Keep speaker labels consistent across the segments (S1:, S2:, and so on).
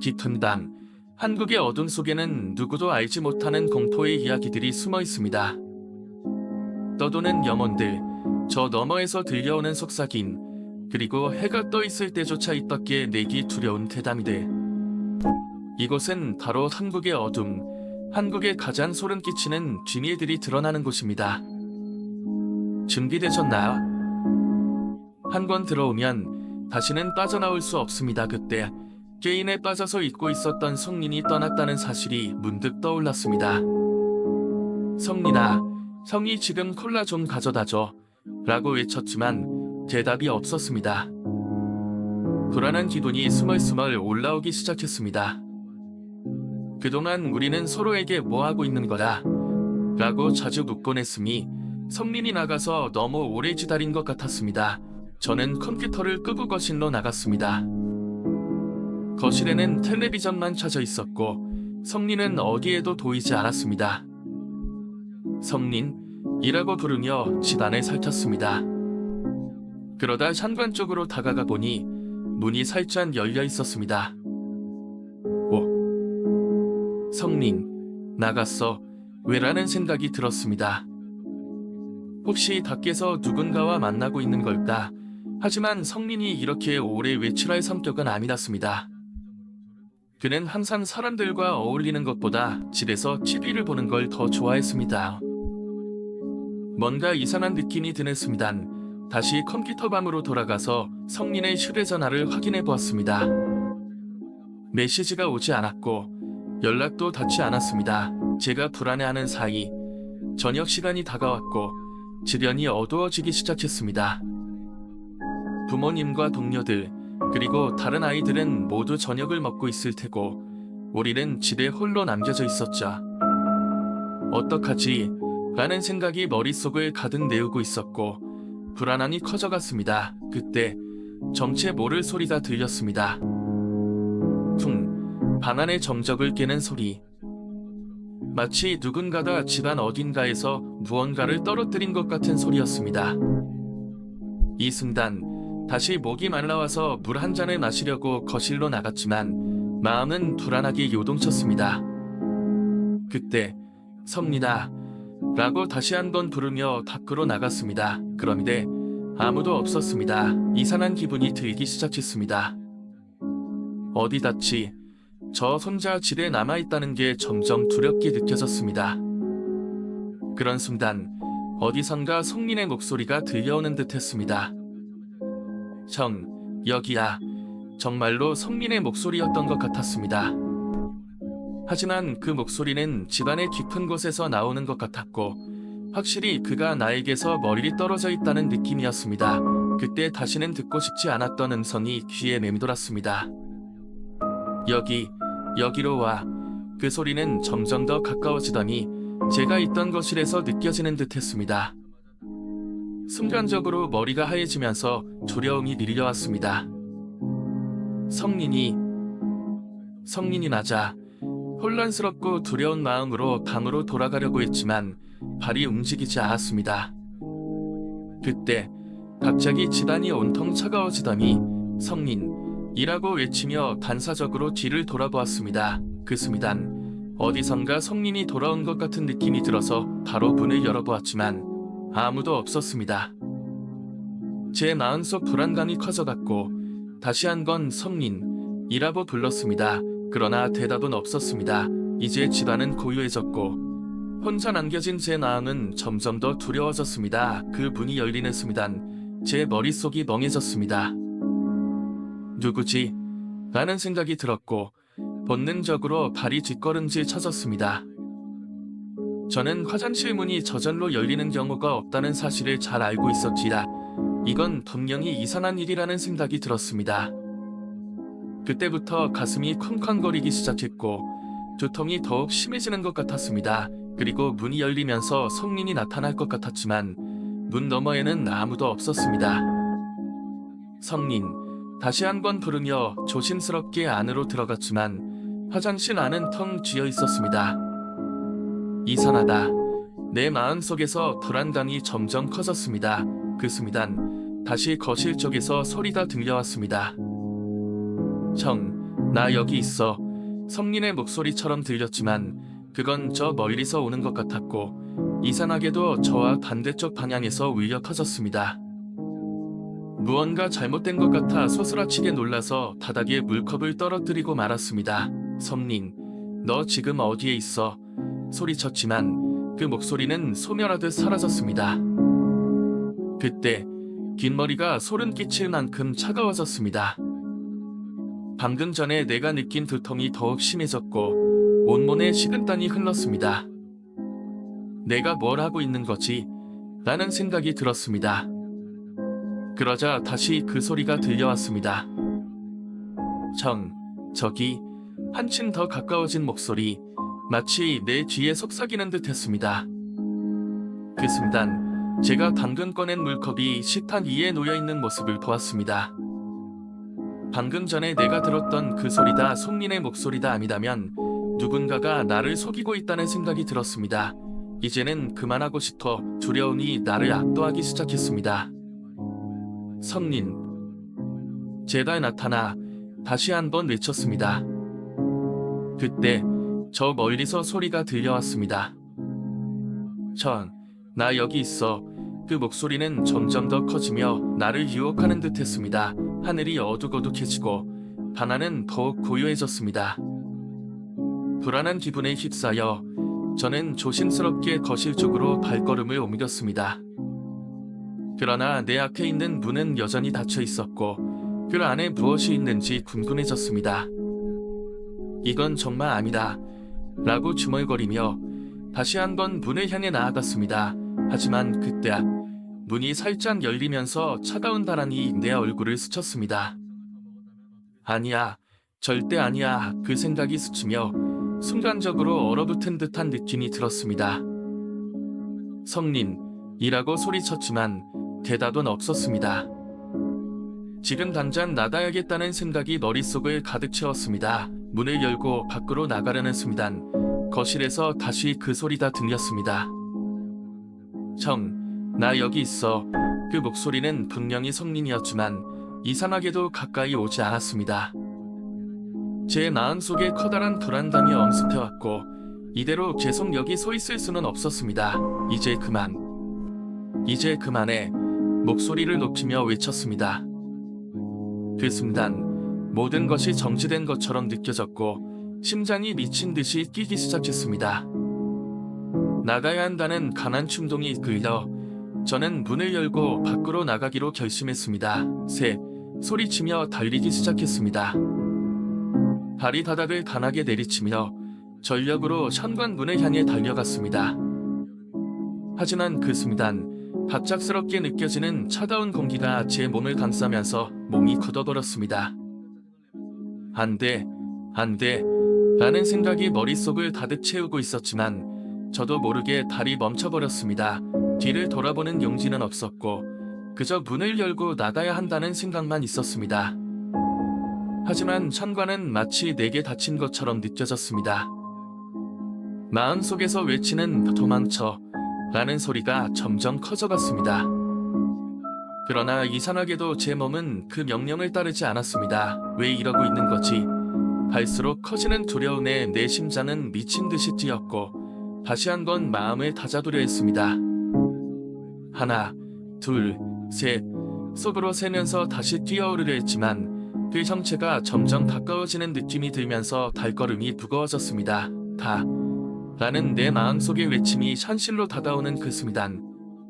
S1: 깊은 밤, 한국의 어둠 속에는 누구도 알지 못하는 공포의 이야기들이 숨어 있습니다. 떠도는 염원들, 저 너머에서 들려오는 속삭임, 그리고 해가 떠 있을 때조차 있었기에 내기 두려운 대담이들. 이곳은 바로 한국의 어둠, 한국의 가장 소름 끼치는 비밀들이 드러나는 곳입니다. 준비되셨나요? 한 번 들어오면 다시는 빠져나올 수 없습니다. 그때 게임에 빠져서 잊고 있었던 성린이 떠났다는 사실이 문득 떠올랐습니다. 성린아, 성이 지금 콜라 좀 가져다줘. 라고 외쳤지만 대답이 없었습니다. 불안한 기분이 스멀스멀 올라오기 시작했습니다. 그동안 우리는 서로에게 뭐 하고 있는 거다. 라고 자주 묻곤 했으니 성린이 나가서 너무 오래 기다린 것 같았습니다. 저는 컴퓨터를 끄고 거실로 나갔습니다. 거실에는 텔레비전만 켜져 있었고 성린은 어디에도 보이지 않았습니다. 성린이라고 부르며 집안을 살폈습니다. 그러다 현관 쪽으로 다가가 보니 문이 살짝 열려 있었습니다. 오, 성린 나갔어 왜라는 생각이 들었습니다. 혹시 밖에서 누군가와 만나고 있는 걸까? 하지만 성린이 이렇게 오래 외출할 성격은 아니었습니다. 그는 항상 사람들과 어울리는 것보다 집에서 TV를 보는 걸 더 좋아했습니다. 뭔가 이상한 느낌이 드는 순간 다시 컴퓨터 밤으로 돌아가서 성린의 휴대전화를 확인해 보았습니다. 메시지가 오지 않았고 연락도 닿지 않았습니다. 제가 불안해하는 사이 저녁 시간이 다가왔고 지련이 어두워지기 시작했습니다. 부모님과 동료들 그리고 다른 아이들은 모두 저녁을 먹고 있을 테고 우리는 집에 홀로 남겨져 있었죠. 어떡하지? 라는 생각이 머릿속을 가득 내우고 있었고 불안함이 커져갔습니다. 그때 정체 모를 소리가 들렸습니다. 퉁, 방 안의 정적을 깨는 소리. 마치 누군가가 집안 어딘가에서 무언가를 떨어뜨린 것 같은 소리였습니다. 이 순간 다시 목이 말라와서 물 한 잔을 마시려고 거실로 나갔지만 마음은 불안하게 요동쳤습니다. 그때 성리다 라고 다시 한 번 부르며 밖으로 나갔습니다. 그런데 아무도 없었습니다. 이상한 기분이 들기 시작했습니다. 어디 닿지? 저 혼자 집에 남아있다는 게 점점 두렵게 느껴졌습니다. 그런 순간 어디선가 성린의 목소리가 들려오는 듯 했습니다. 형, 여기야. 정말로 성린의 목소리였던 것 같았습니다. 하지만 그 목소리는 집안의 깊은 곳에서 나오는 것 같았고, 확실히 그가 나에게서 멀리 떨어져 있다는 느낌이었습니다. 그때 다시는 듣고 싶지 않았던 음성이 귀에 맴돌았습니다. 여기, 여기로 와. 그 소리는 점점 더 가까워지더니 제가 있던 거실에서 느껴지는 듯 했습니다. 순간적으로 머리가 하얘지면서 두려움이 밀려왔습니다. 성린이, 성린이 맞아. 혼란스럽고 두려운 마음으로 방으로 돌아가려고 했지만 발이 움직이지 않았습니다. 그때 갑자기 집안이 온통 차가워지더니 성린이라고 외치며 반사적으로 뒤를 돌아보았습니다. 그 순간 어디선가 성린이 돌아온 것 같은 느낌이 들어서 바로 문을 열어보았지만 아무도 없었습니다. 제 마음속 불안감이 커져갔고 다시 한건 성린이라고 불렀습니다. 그러나 대답은 없었습니다. 이제 집안은 고요해졌고 혼자 남겨진 제 마음은 점점 더 두려워졌습니다. 그 문이 열리는 순간 제 머릿속이 멍해졌습니다. 누구지? 라는 생각이 들었고 본능적으로 발이 뒷걸음질 쳐졌습니다. 저는 화장실 문이 저절로 열리는 경우가 없다는 사실을 잘 알고 있었지라 이건 분명히 이상한 일이라는 생각이 들었습니다. 그때부터 가슴이 쿵쾅거리기 시작했고 두통이 더욱 심해지는 것 같았습니다. 그리고 문이 열리면서 성린이 나타날 것 같았지만 문 너머에는 아무도 없었습니다. 성린 다시 한 번 부르며 조심스럽게 안으로 들어갔지만 화장실 안은 텅 비어 있었습니다. 이상하다. 내 마음속에서 불안감이 점점 커졌습니다. 그 순간 다시 거실 쪽에서 소리가 들려왔습니다. 형, 나 여기 있어. 성린의 목소리처럼 들렸지만 그건 저 멀리서 오는 것 같았고 이상하게도 저와 반대쪽 방향에서 울려 터졌습니다. 무언가 잘못된 것 같아 소스라치게 놀라서 바닥에 물컵을 떨어뜨리고 말았습니다. 성린, 너 지금 어디에 있어? 소리쳤지만 그 목소리는 소멸하듯 사라졌습니다. 그때 긴 머리가 소름 끼칠 만큼 차가워졌습니다. 방금 전에 내가 느낀 두통이 더욱 심해졌고 온몸에 식은땀이 흘렀습니다. 내가 뭘 하고 있는 거지? 라는 생각이 들었습니다. 그러자 다시 그 소리가 들려왔습니다. 정, 저기 한층 더 가까워진 목소리, 마치 내 뒤에 속삭이는 듯 했습니다. 그 순간 제가 방금 꺼낸 물컵이 식탁 위에 놓여 있는 모습을 보았습니다. 방금 전에 내가 들었던 그 소리다 송린의 목소리다 아니다면 누군가가 나를 속이고 있다는 생각이 들었습니다. 이제는 그만하고 싶어 두려움이 나를 압도하기 시작했습니다. 성린 제달 나타나 다시 한번 외쳤습니다. 그때 저 멀리서 소리가 들려왔습니다. 전, 나 여기 있어. 그 목소리는 점점 더 커지며 나를 유혹하는 듯 했습니다. 하늘이 어둑어둑해지고 바나는 더욱 고요해졌습니다. 불안한 기분에 휩싸여 저는 조심스럽게 거실 쪽으로 발걸음을 옮겼습니다. 그러나 내 앞에 있는 문은 여전히 닫혀 있었고 그 안에 무엇이 있는지 궁금해졌습니다. 이건 정말 아니다. 라고 중얼거리며 다시 한번 문을 향해 나아갔습니다. 하지만 그때 문이 살짝 열리면서 차가운 바람이 내 얼굴을 스쳤습니다. 아니야, 절대 아니야. 그 생각이 스치며 순간적으로 얼어붙은 듯한 느낌이 들었습니다. 성린이라고 소리쳤지만 대답은 없었습니다. 지금 당장 나가야겠다는 생각이 머릿속을 가득 채웠습니다. 문을 열고 밖으로 나가려는 순간 거실에서 다시 그 소리가 들렸습니다. 정, 나 여기 있어. 그 목소리는 분명히 성린이었지만 이상하게도 가까이 오지 않았습니다. 제 마음속에 커다란 불안감이 엄습해왔고 이대로 계속 여기 서 있을 수는 없었습니다. 이제 그만. 이제 그만해. 목소리를 높이며 외쳤습니다. 그 순간 모든 것이 정지된 것처럼 느껴졌고 심장이 미친 듯이 뛰기 시작했습니다. 나가야 한다는 강한 충동이 끌려 저는 문을 열고 밖으로 나가기로 결심했습니다. 새 소리치며 달리기 시작했습니다. 발이 바닥을 강하게 내리치며 전력으로 현관문을 향해 달려갔습니다. 하지만 그 순간 갑작스럽게 느껴지는 차가운 공기가 제 몸을 감싸면서 몸이 굳어버렸습니다. 안 돼, 안 돼, 라는 생각이 머릿속을 가득 채우고 있었지만 저도 모르게 달이 멈춰버렸습니다. 뒤를 돌아보는 용기는 없었고 그저 문을 열고 나가야 한다는 생각만 있었습니다. 하지만 현관은 마치 내게 닫힌 것처럼 느껴졌습니다. 마음속에서 외치는 도망쳐 라는 소리가 점점 커져갔습니다. 그러나 이상하게도 제 몸은 그 명령을 따르지 않았습니다. 왜 이러고 있는 거지? 갈수록 커지는 두려움에 내 심장은 미친 듯이 뛰었고 다시 한번 마음을 다잡으려 했습니다. 하나, 둘, 셋, 속으로 세면서 다시 뛰어오르려 했지만 그 형체가 점점 가까워지는 느낌이 들면서 발걸음이 무거워졌습니다. 다, 라는 내 마음속의 외침이 현실로 다가오는 그 순간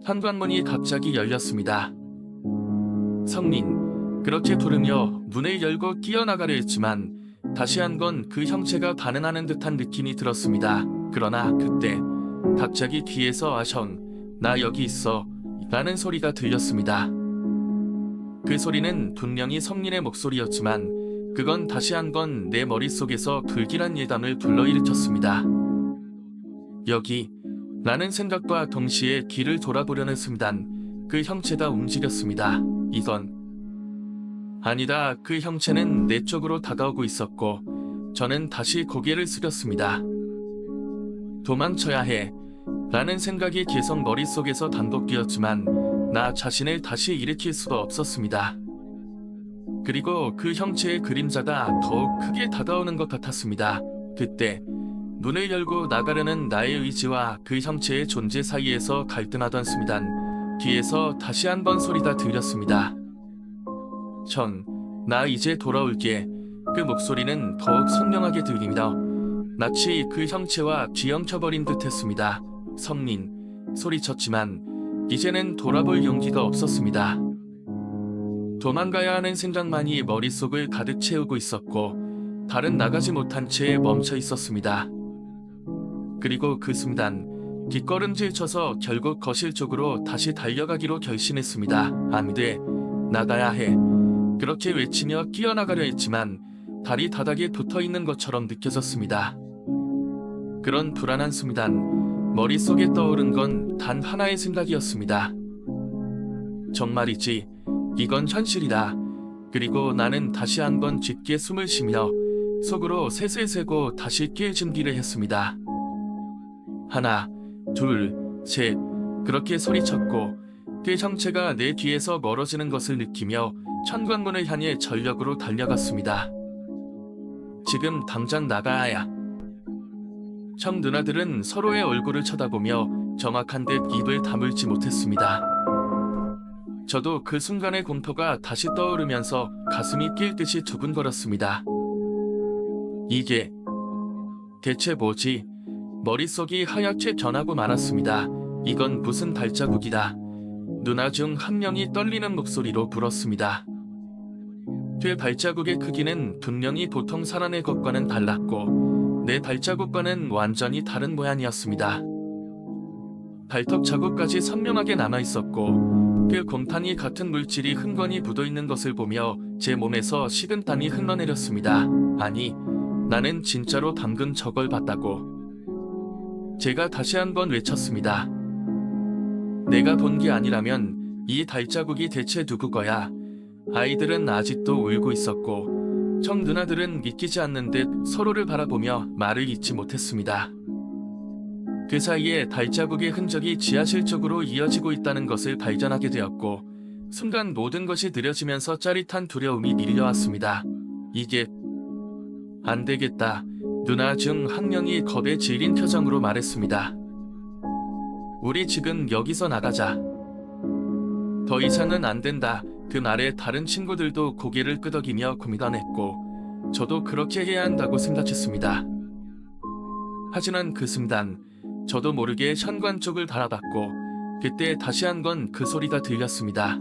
S1: 현관문이 갑자기 열렸습니다. 성민, 그렇게 부르며 문을 열고 뛰어나가려 했지만 다시 한번그 형체가 반응하는 듯한 느낌이 들었습니다. 그러나 그때 갑자기 귀에서 아형, 나 여기 있어 라는 소리가 들렸습니다. 그 소리는 분명히 성민의 목소리였지만 그건 다시 한번내 머릿속에서 불길한 예감을 불러일으켰습니다. 여기 라는 생각과 동시에 길을 돌아보려는 순간 그 형체가 움직였습니다. 이건 아니다. 그 형체는 내 쪽으로 다가오고 있었고 저는 다시 고개를 숙였습니다. 도망쳐야 해. 라는 생각이 계속 머릿속에서 단독되었지만 나 자신을 다시 일으킬 수가 없었습니다. 그리고 그 형체의 그림자가 더욱 크게 다가오는 것 같았습니다. 그때 문을 열고 나가려는 나의 의지와 그 형체의 존재 사이에서 갈등하던 순간 뒤에서 다시 한번 소리가 들렸습니다. 전, 나 이제 돌아올게. 그 목소리는 더욱 선명하게 들리며 마치 그 형체와 뒤엉켜버린 듯 했습니다. 성린, 소리쳤지만 이제는 돌아볼 용기가 없었습니다. 도망가야 하는 생각만이 머릿속을 가득 채우고 있었고 발은 나가지 못한 채 멈춰 있었습니다. 그리고 그 순간 뒷걸음질 쳐서 결국 거실 쪽으로 다시 달려가기로 결심했습니다. 안 돼. 나가야 해. 그렇게 외치며 뛰어나가려 했지만 발이 바닥에 붙어 있는 것처럼 느껴졌습니다. 그런 불안한 순간 머릿속에 떠오른 건 단 하나의 생각이었습니다. 정말이지. 이건 현실이다. 그리고 나는 다시 한번 깊게 숨을 쉬며 속으로 셋을 세고 다시 낄 준비를 했습니다. 하나, 둘, 셋. 그렇게 소리쳤고 그 형체가 내 뒤에서 멀어지는 것을 느끼며 천관문을 향해 전력으로 달려갔습니다. 지금 당장 나가야. 형 누나들은 서로의 얼굴을 쳐다보며 정확한 듯 입을 다물지 못했습니다. 저도 그 순간의 공포가 다시 떠오르면서 가슴이 낄 듯이 두근거렸습니다. 이게 대체 뭐지? 머릿속이 하얗게 변하고 말았습니다. 이건 무슨 발자국이다. 누나 중 한 명이 떨리는 목소리로 불었습니다. 그 발자국의 크기는 분명히 보통 사람의 것과는 달랐고 내 발자국과는 완전히 다른 모양이었습니다. 발톱 자국까지 선명하게 남아 있었고 그 곰탕이 같은 물질이 흥건히 묻어 있는 것을 보며 제 몸에서 식은땀이 흘러내렸습니다. 아니, 나는 진짜로 방금 저걸 봤다고. 제가 다시 한번 외쳤습니다. 내가 본 게 아니라면 이 발자국이 대체 누구 거야? 아이들은 아직도 울고 있었고 청 누나들은 믿기지 않는 듯 서로를 바라보며 말을 잇지 못했습니다. 그 사이에 발자국의 흔적이 지하실 쪽으로 이어지고 있다는 것을 발견하게 되었고 순간 모든 것이 느려지면서 짜릿한 두려움이 밀려왔습니다. 이게 안 되겠다. 누나 중 한 명이 겁에 질린 표정으로 말했습니다. 우리 지금 여기서 나가자. 더 이상은 안 된다. 그 말에 다른 친구들도 고개를 끄덕이며 고민하냈고 저도 그렇게 해야 한다고 생각했습니다. 하지만 그 순간 저도 모르게 현관 쪽을 바라봤고 그때 다시 한 건 그 소리가 들렸습니다.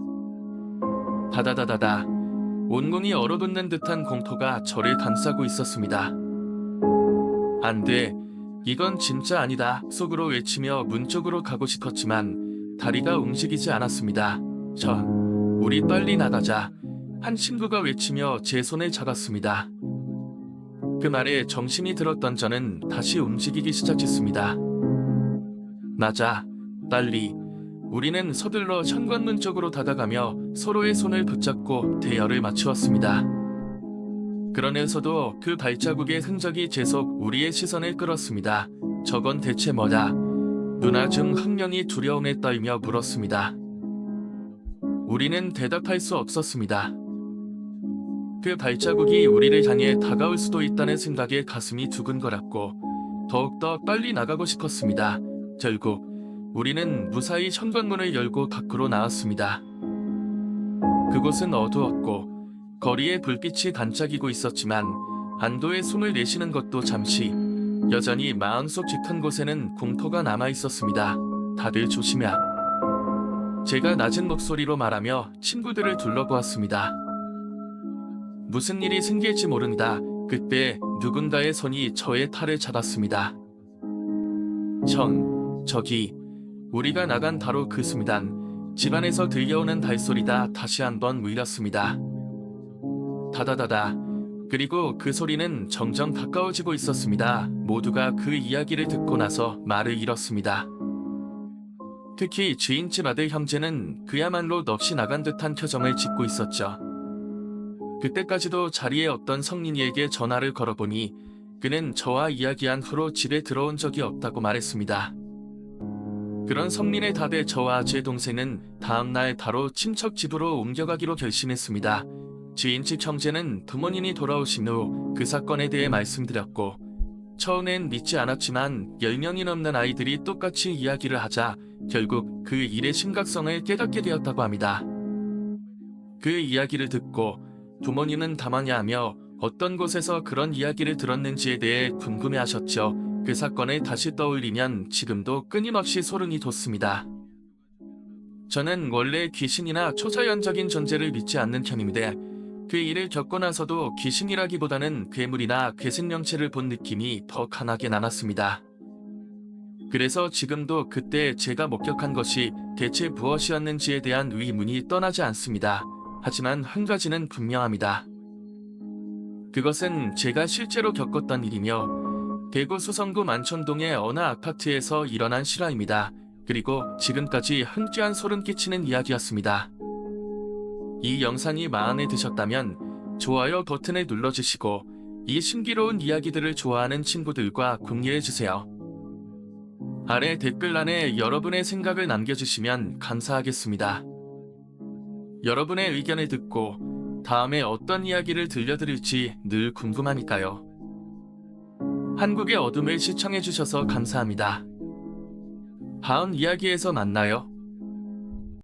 S1: 다다다다다 온몸이 얼어붙는 듯한 공포가 저를 감싸고 있었습니다. 안 돼. 이건 진짜 아니다. 속으로 외치며 문 쪽으로 가고 싶었지만 다리가 움직이지 않았습니다. 전, 우리 빨리 나가자. 한 친구가 외치며 제 손을 잡았습니다. 그 말에 정신이 들었던 저는 다시 움직이기 시작했습니다. 나자, 빨리. 우리는 서둘러 현관문 쪽으로 다가가며 서로의 손을 붙잡고 대열을 맞추었습니다. 그러면서도 그 발자국의 흔적이 계속 우리의 시선을 끌었습니다. 저건 대체 뭐다? 누나 중 한 명이 두려움에 떨며 물었습니다. 우리는 대답할 수 없었습니다. 그 발자국이 우리를 향해 다가올 수도 있다는 생각에 가슴이 두근거렸고 더욱더 빨리 나가고 싶었습니다. 결국 우리는 무사히 현관문을 열고 밖으로 나왔습니다. 그곳은 어두웠고 거리에 불빛이 반짝이고 있었지만 안도의 숨을 내쉬는 것도 잠시 여전히 마음속 깊은 곳에는 공포가 남아 있었습니다. 다들 조심해. 제가 낮은 목소리로 말하며 친구들을 둘러보았습니다. 무슨 일이 생길지 모른다. 그때 누군가의 손이 저의 팔을 잡았습니다. 전, 저기, 우리가 나간 바로 그 순간 집안에서 들려오는 발소리가 다시 한번 울렸습니다. 다다다다. 그리고 그 소리는 점점 가까워지고 있었습니다. 모두가 그 이야기를 듣고 나서 말을 잃었습니다. 특히 주인집 아들 형제는 그야말로 넋이 나간 듯한 표정을 짓고 있었죠. 그때까지도 자리에 없던 성린이에게 전화를 걸어보니 그는 저와 이야기한 후로 집에 들어온 적이 없다고 말했습니다. 그런 성린의 답에 저와 제 동생은 다음날 바로 친척 집으로 옮겨가기로 결심했습니다. 지인집 형제는 부모님이 돌아오신 후 그 사건에 대해 말씀드렸고 처음엔 믿지 않았지만 10명이 넘는 아이들이 똑같이 이야기를 하자 결국 그 일의 심각성을 깨닫게 되었다고 합니다. 그 이야기를 듣고 부모님은 다마냐하며 어떤 곳에서 그런 이야기를 들었는지에 대해 궁금해하셨죠. 그 사건을 다시 떠올리면 지금도 끊임없이 소름이 돋습니다. 저는 원래 귀신이나 초자연적인 존재를 믿지 않는 편인데 그 일을 겪고 나서도 귀신이라기보다는 괴물이나 괴생명체를 본 느낌이 더 강하게 남았습니다. 그래서 지금도 그때 제가 목격한 것이 대체 무엇이었는지에 대한 의문이 떠나지 않습니다. 하지만 한 가지는 분명합니다. 그것은 제가 실제로 겪었던 일이며 대구 수성구 만촌동의 어느 아파트에서 일어난 실화입니다. 그리고 지금까지 흔쾌한 소름 끼치는 이야기였습니다. 이 영상이 마음에 드셨다면 좋아요 버튼을 눌러주시고 이 신기로운 이야기들을 좋아하는 친구들과 공유해주세요. 아래 댓글란에 여러분의 생각을 남겨주시면 감사하겠습니다. 여러분의 의견을 듣고 다음에 어떤 이야기를 들려드릴지 늘 궁금하니까요. 한국의 어둠을 시청해주셔서 감사합니다. 다음 이야기에서 만나요.